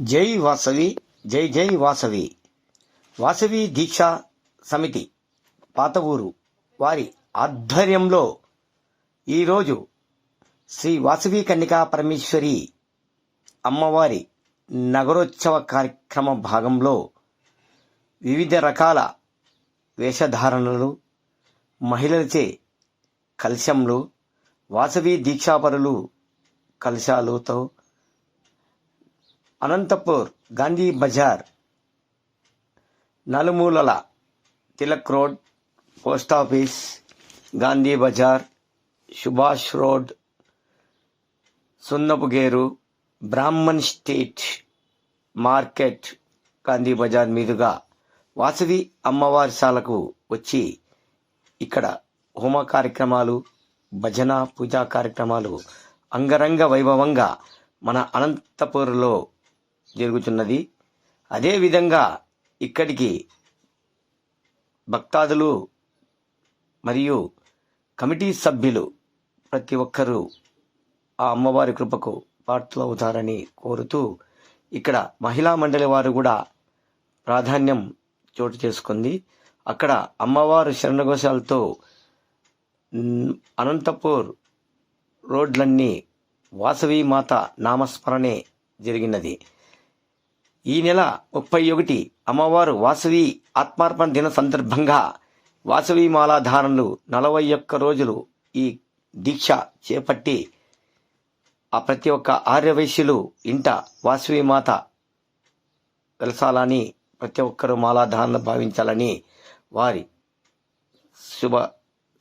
జై వాసవి జై జై వాసవి. వాసవి దీక్షా సమితి పాత ఊరు. వారి ఆధ్వర్యంలో ఈరోజు శ్రీ వాసవి కన్నికా పరమేశ్వరి అమ్మవారి నగరోత్సవ కార్యక్రమ భాగంలో వివిధ రకాల వేషధారణలు మహిళలచే కలశంలు వాసవి దీక్షాపరులు కలశాలతో అనంతపూర్ గాంధీ బజార్ నలుమూలల Tilak road post office Gandhi Bazar Subhash road Sunnapugeru Brahman street market Gandhi Bazar మీదుగా వాసవి అమ్మవారిశాలకు వచ్చి ఇక్కడ హోమ కార్యక్రమాలు భజన పూజా కార్యక్రమాలు అంగరంగ వైభవంగా మన అనంతపూర్లో జరుగుతున్నది. అదేవిధంగా ఇక్కడికి భక్తాదులు మరియు కమిటీ సభ్యులు ప్రతి ఒక్కరూ ఆ అమ్మవారి కృపకు పాత్రలవుతారని కోరుతూ ఇక్కడ మహిళా మండలి వారు కూడా ప్రాధాన్యం చోటు చేసుకుంది. అక్కడ అమ్మవారు శరణఘోషాలతో అనంతపూర్ రోడ్లన్నీ వాసవి మాత నామస్మరణే జరిగినది. ఈ నెల ముప్పై ఒకటి అమ్మవారు వాసవి ఆత్మార్పణ దిన సందర్భంగా వాసవి మాలాధారణలు నలభై ఒక్క రోజులు ఈ దీక్ష చేపట్టి ఆ ప్రతి ఒక్క ఆర్యవైశ్యులు ఇంట వాసవి మాత వెలసాలని ప్రతి ఒక్కరూ మాలాధారణ భావించాలని వారి శుభ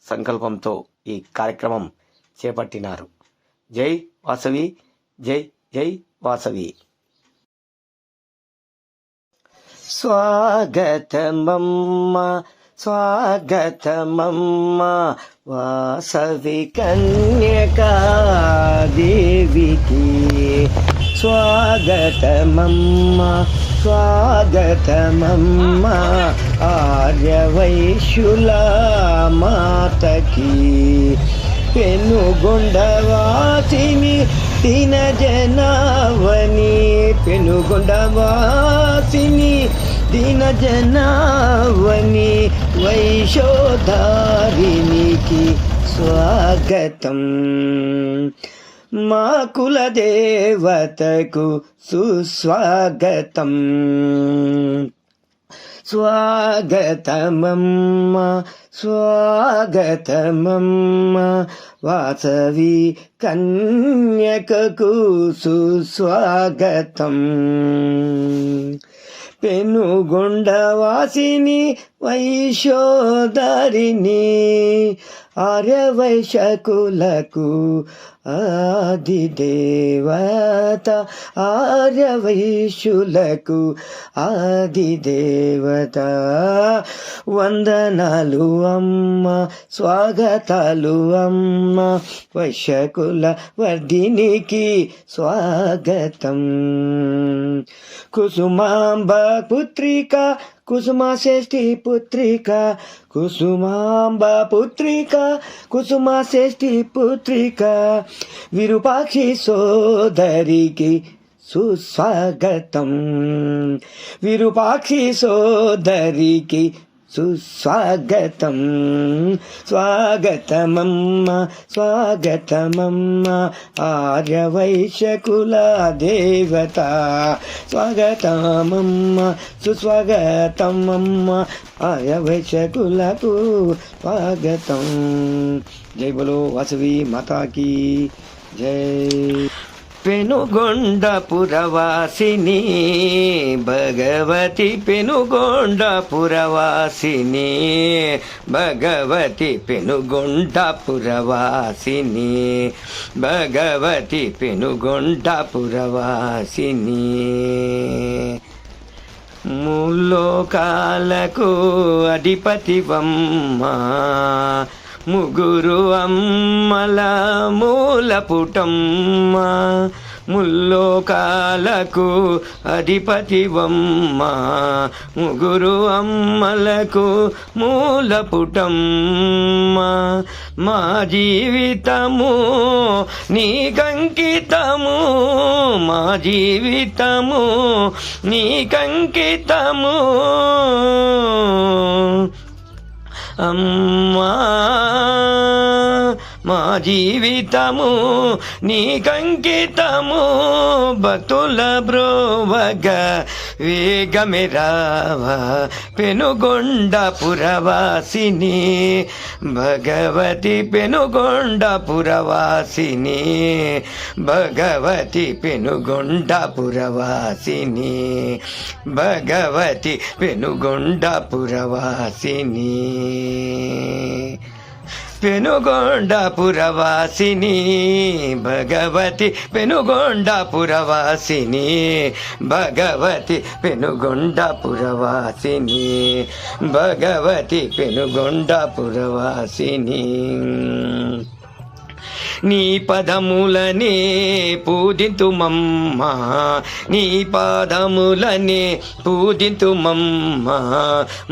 సంకల్పంతో ఈ కార్యక్రమం చేపట్టినారు. జై వాసవి జై జై వాసవి. స్వాగతమమ్మ స్వాగతమమ్మ వాసవి కన్యకాదేవికి స్వాగతమమ్మ స్వాగతమమ్మ ఆర్యవైశ్యుల మాతకి పెనుగొండవాసిని తిన జనావని పెనుగొండవాసిని దిన జనావని వైశోధారినికి స్వాగతం. మా కులదేవతకు సుస్వాగతం. స్వాగతమమ్మ స్వాగతమమ్మ వాసవి కన్యకకు సుస్వాగతం పెనుగొండవాసిని వైశోదరిని ఆర్యవైశకులకు ఆది దేవత ఆదిదేవ ఆది దేవత వందనాలు అమ్మ స్వాగతాలు అమ్మ. వశకుల వర్ధినికి స్వాగతం. కుసుమాంబ పుత్రిక కుసుమా శ్రేష్ఠి పుత్రిక. కుసుమాంబ పుత్రిక కుసుమా శ్రేష్ఠి పుత్రిక. విరూపాక్షి సోదరికి సుస్వాగతం. విరూపాక్షి సోదరికి సుస్వాగతం. స్వాగతమమ్మ స్వాగతమమ్మ ఆర్యవైశ్యకుల దేవత స్వాగతమమ్మ సుస్వాగతమమ్మ ఆర్యవైశ్యకులకు స్వాగతం. జై బలో వాసవి మాతాకి. జై. పెనుగొండపురవాసిని భగవతి పెనుగొండపురవాసిని భగవతి పెనుగొండపురవాసిని భగవతి పెనుగొండపురవాసిని. ముల్లోకాలకు అధిపతివమ్మా ముగ్గురు అమ్మల మూల పుటమ్మ ముల్లోకాలకు అధిపతివమ్మ ముగురు అమ్మలకు మూల పుటమ్మ మా జీవితము నీకంకితము మా జీవితము నీకంకితము అమ్మా మా జీవితము నీకంకితము భక్తుల బ్రోవగా వేగమిరావా పెనుగొండ పురవాసిని. భగవతి పెనుగొండ పురవాసిని భగవతి పెనుగొండ పురవాసిని. భగవతి పెనుగొండ పురవాసిని. పెనుగొండ పురవాసిని భగవతి పెనుగొండ పురవాసిని భగవతి పెనుగొండ పురవాసిని భగవతి పెనుగొండ పురవాసిని నీ పదములనే పూజింతుమమ్మ. నీ పాదములనే పూజింతుమమ్మ.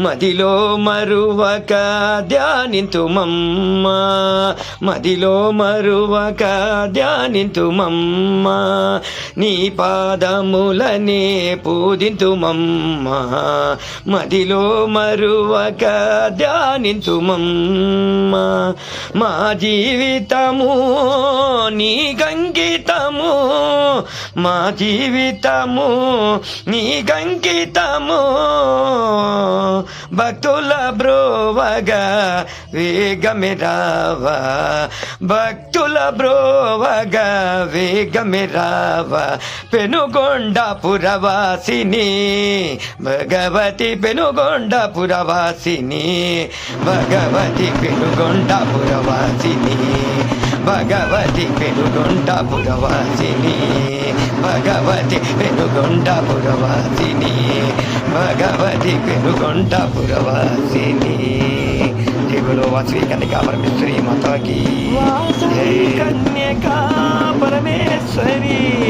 మదిలో మరువక ధ్యానింతుమమ్మ. మదిలో మరువక ధ్యానింతుమమ్మ. నీ పాదములనే పూజింతుమమ్మ. మదిలో మరువక ధ్యానింతుమమ్మ. మా జీవితము నీ నీకంకితము మా జీవితము నీ నీకంకితము భక్తుల బ్రోవగా వేగమే రావా భక్తుల బ్రోవగా వేగమే రావా. పెనుగొండ పురవాసిని భగవతి పెనుగొండ పురవాసిని భగవతి పెనుగొండ పురవాసిని భగవతి పెనుగొండ పురవాసిని. భగవతి పెనుగొండ పురవాసిని. భగవతి పెనుగొండ పురవాసిని. జయగులో వాసవి కన్యకా పరమేశ్వరి మాతాకి. కన్యకా పరమేశ్వరి.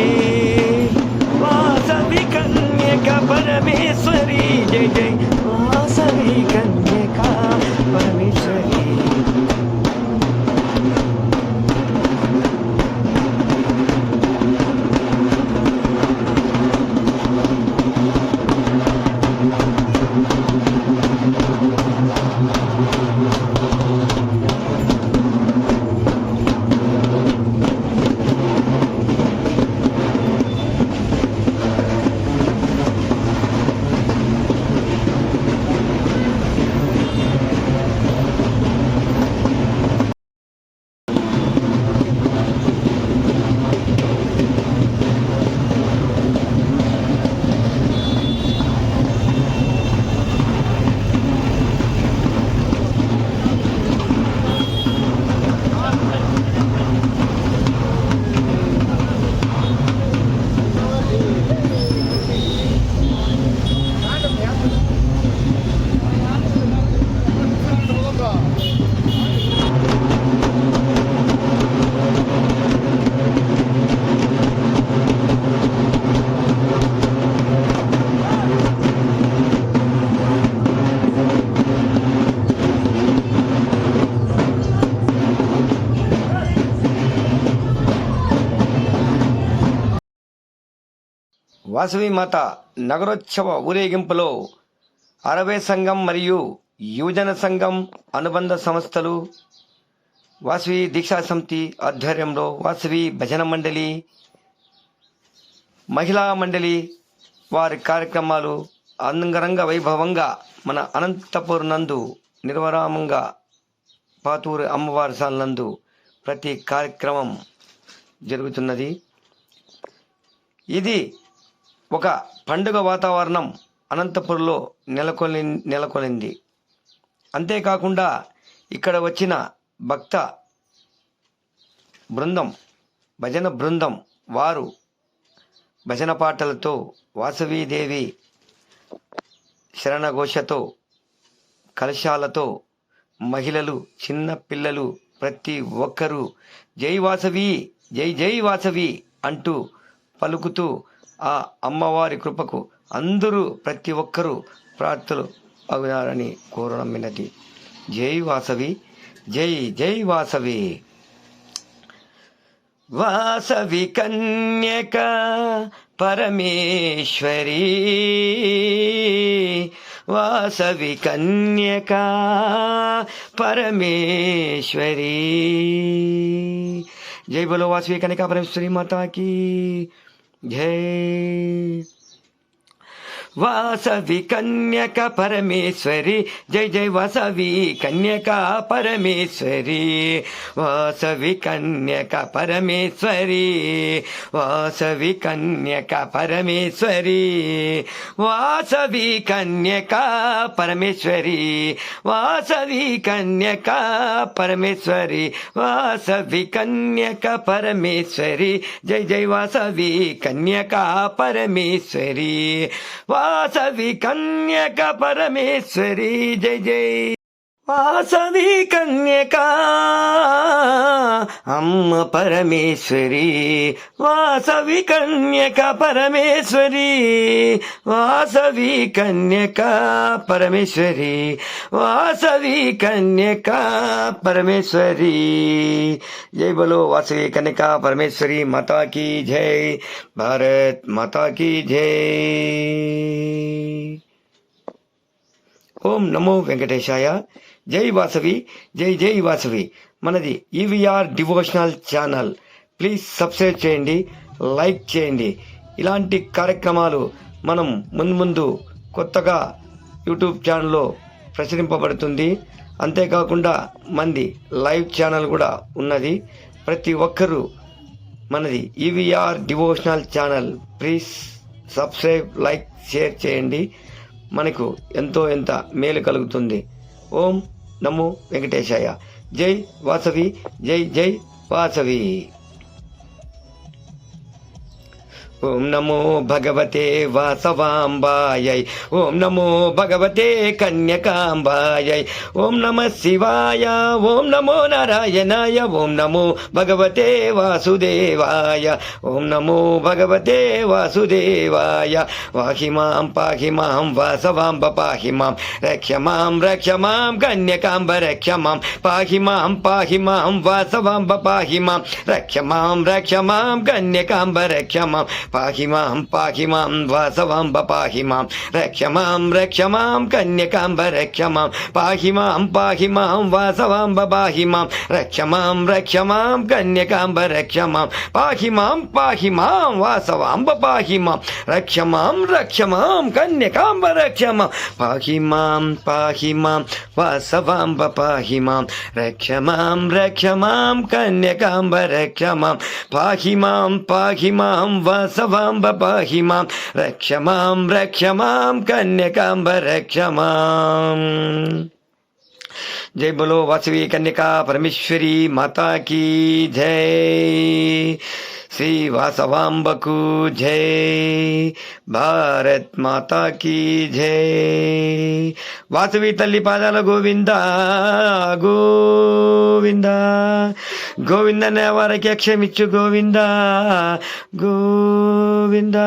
వాసవి మాత నగరోత్సవ ఊరేగింపులో అరవై సంఘం మరియు యువజన సంఘం అనుబంధ సంస్థలు వాసవి దీక్షా సమితి ఆధ్వర్యంలో వాసవి భజన మండలి మహిళా మండలి వారి కార్యక్రమాలు అంగరంగ వైభవంగా మన అనంతపురం నందు నిర్వరామంగా పాతూరు అమ్మవారి నందు ప్రతి కార్యక్రమం జరుగుతున్నది. ఇది ఒక పండుగ వాతావరణం అనంతపురంలో నెలకొని నెలకొనింది. అంతేకాకుండా ఇక్కడ వచ్చిన భక్త బృందం భజన బృందం వారు భజన పాటలతో వాసవీదేవి శరణఘోషతో కలశాలతో మహిళలు చిన్న పిల్లలు ప్రతి ఒక్కరూ జై వాసవి జై జై వాసవి అంటూ పలుకుతూ ఆ అమ్మవారి కృపకు అందరూ ప్రతి ఒక్కరూ ప్రార్థులు అవునారని కోరడం వినతి. జై వాసవి జై జై వాసవి. వాసవి కన్యక పరమేశ్వరి. వాసవి కన్యక పరమేశ్వరి. జై బలో వాసవి కన్యక పరమేశ్వరి మాతాకి. జై వాసవి కన్యక పరమేశ్వరి. జై జై వాసవి కన్యక పరమేశ్వరి. వాసవి కన్యక పరమేశ్వరి. వాసవి కన్యక పరమేశ్వరి. వాసవి కన్యక పరమేశ్వరి. వాసవి కన్యక పరమేశ్వరి. వాసవి కన్యక పరమేశ్వరి. జై జై వాసవి కన్యక పరమేశ్వరి. వా వాసవి కన్యక పరమేశ్వరి జయ జయ వాసవి కన్యక అమ్మ పరమేశ్వరి వాసవి కన్యక పరమేశ్వరి వాసవి కన్యక పరమేశ్వరి వాసవి కన్యక పరమేశ్వరి జై బలో వాసవి కన్యక పరమేశ్వరి మాతా की జై భారత్ మాతా की జై ఓం నమో వెంకటేశాయ జై వాసవి జై జై వాసవి. మనది EVR devotional channel please subscribe చేయండి లైక్ చేయండి. ఇలాంటి కార్యక్రమాలు మనం ముందు ముందు కొత్తగా యూట్యూబ్ ఛానల్లో ప్రచురింపబడుతుంది. అంతేకాకుండా మంది లైవ్ ఛానల్ కూడా ఉన్నది. ప్రతి ఒక్కరూ మనది EVR devotional channel please subscribe like share చేయండి. మనకు ఎంతో ఎంత మేలు కలుగుతుంది. ఓం నమో వెంకటేశాయ. జై వాసవి జై జై వాసవి. ఓం నమో భగవతే వాసవాంబాయై. ఓం నమో భగవతే కన్యకాంబాయై. ఓం నమ శివాయ ఓం నమో నారాయణాయ ఓం నమో భగవతే వాసుదేవాయ. ఓం నమో భగవతే వాసుదేవాయ. వాహి మాం పాహి మాం వాసవాంబ పాహి మాం. రక్ష మాం రక్ష మాం కన్యకాంబ రక్ష మాం. పాహి మాం పాహి మాం వాసవాంబ పాహి మాం. రక్ష మాం రక్ష మాం కన్యకాంబ రక్ష మాం. పాహి మాం పాహి మాం వాసవాంబ పాహి మాం రక్ష మాం రక్ష మాం కన్యకాంబ రక్ష మాం పాహి మాం పాహి మాం వాసవాంబ పాహి మాం రక్ష మాం రక్ష మాం కన్యకాంబ రక్ష మాం పాహి మాం పాహి మాం వాసవాంబ పాహి మాం రక్ష మాం రక్ష మాం కన్యకాంబ రక్ష మాం పాహి మాం పాహి మాం వాసవాంబ పాహి మాం రక్ష మాం రక్ష మాం కన్యకాంబ రక్ష మాం పాహి మాం పాహి మాం వాసవాంబ म्ब पाहि मां रक्ष मां रक्ष मां कन्यकाम्ब रक्ष माम् जय बोलो वासवी कन्यका परमेश्वरी माता की जय। శ్రీవాసవాంబకు జై భారత్ మాతా కీ జై వాసవి తల్లి పాదాల గోవింద గోవింద గోవింద వారికి అక్షమిచ్చు గోవింద గోవింద